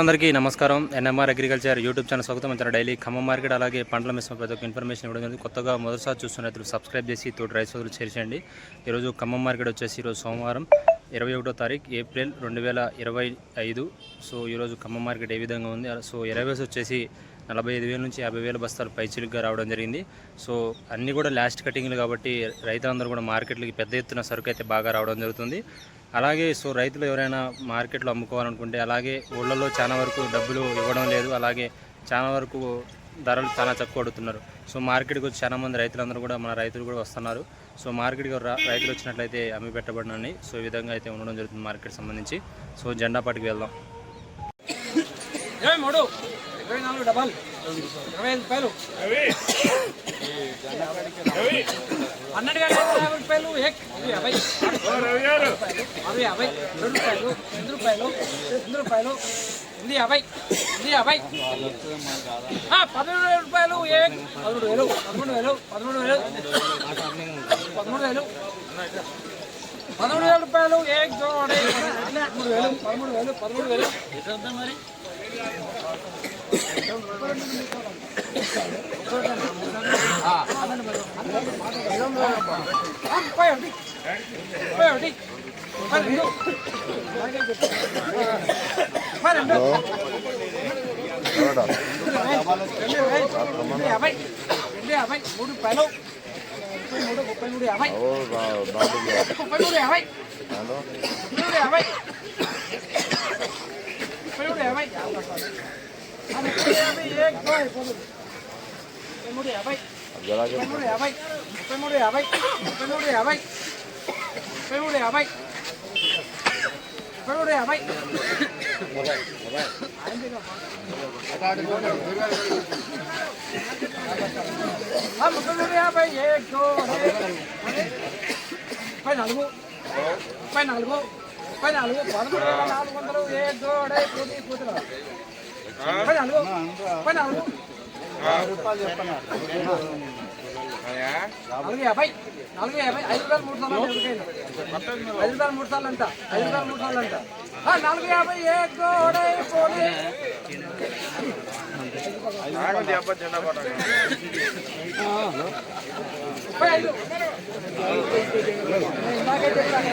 అందరికీ నమస్కారం. NMR agriculture YouTube channel స్వాగతం. మన డైలీ ఖమ్మం మార్కెట్ అలాగే పంటల మిశ్రమ ప్రతి ఒక్క ఇన్ఫర్మేషన్ ఇవ్వడం జరిగింది. కొత్తగా మొదటిసారి చూస్తున్న రైతులు సబ్స్క్రైబ్ చేసి తోటి రైతు సోదరులు చేర్చండి ఈరోజు ఖమ్మం మార్కెట్ వచ్చేసి ఈరోజు సోమవారం ఇరవై ఒకటో తారీఖు ఏప్రిల్ రెండు వేల ఇరవై ఐదు. సో ఈరోజు ఖమ్మం మార్కెట్ ఏ విధంగా ఉంది? సో ఇరవై వచ్చేసి నలభై ఐదు వేల నుంచి యాభై వేల బస్తాలు పైచిలుగా రావడం జరిగింది. సో అన్నీ కూడా లాస్ట్ కటింగ్లు కాబట్టి రైతులందరూ కూడా మార్కెట్లకి పెద్ద ఎత్తున సరుకు అయితే బాగా రావడం జరుగుతుంది. అలాగే సో రైతులు ఎవరైనా మార్కెట్లో అమ్ముకోవాలనుకుంటే అలాగే ఊళ్ళలో చాలా వరకు డబ్బులు ఇవ్వడం లేదు. అలాగే చాలా వరకు ధరలు చాలా తక్కువ అడుగుతున్నారు. సో మార్కెట్కి వచ్చి చాలా మంది రైతులందరూ కూడా మన రైతులు కూడా వస్తున్నారు. సో మార్కెట్కి రా- రైతులు వచ్చినట్లయితే అమ్మి పెట్టబడినని సో ఈ విధంగా అయితే ఉండడం జరుగుతుంది మార్కెట్ సంబంధించి. సో జెండాపాటికి వెళ్దాం. ఇరవై నాలుగు డబల్ ఇరవై ఐదు రూపాయలు పన్నెండు వేల ఐదు యాభై రూపాయలు ఏక్ యాభై. ఆరు యాభై రెండు రూపాయలు ఎనిమిది రూపాయలు ఎనిమిది రూపాయలు ఎనిమిది యాభై ఎనిమిది యాభై. పదమూడు వేల రూపాయలు ఏక్ పదమూడు వేలు పదమూడు వేలు పదమూడు వేలు పదమూడు వేలు. పదమూడు వేల రూపాయలు ఏక్ జోడే పదమూడు వేలు పదమూడు వేలు పదమూడు వేలు. మరి ముప్పై ఒకటి ముప్పై ఒకటి ముప్పై రెండు ముప్పై రెండు రెండు యాభై రెండు యాభై మూడు రూపాయలు ముప్పై మూడు ముప్పై మూడు యాభై ముప్పై మూడు యాభై ముప్పై మూడు యాభై ముప్పై మూడు యాభై ఆ, ముప్పై యాభై ఏక్ దో అయిపోతుంది. ముప్పై మూడు యాభై ముప్పై మూడు యాభై ముప్పై మూడు యాభై ముప్పై మూడు యాభై ముప్పై మూడు యాభై ముప్పై మూడు యాభై ఆ, ముప్పై మూడు యాభై ఏక్ దో ముప్పై నాలుగు ముప్పై నాలుగు ముప్పై నాలుగు పదమూడు వేల నాలుగు వందలు ఏక్ దోడే పూర్తి పూర్తిలో ముప్పై నాలుగు ముప్పై నాలుగు నాలుగు యాభై. నాలుగు యాభై ఐదు వేల మూడు సార్లు? ఐదు వేల మూడు సార్లు అంట ఐదు వేల మూడు సార్లు అంట. ఆ, నాలుగు యాభై ఏ గోడే పోనీ. ముప్పై ఐదు. ఇందాకే చెప్పాను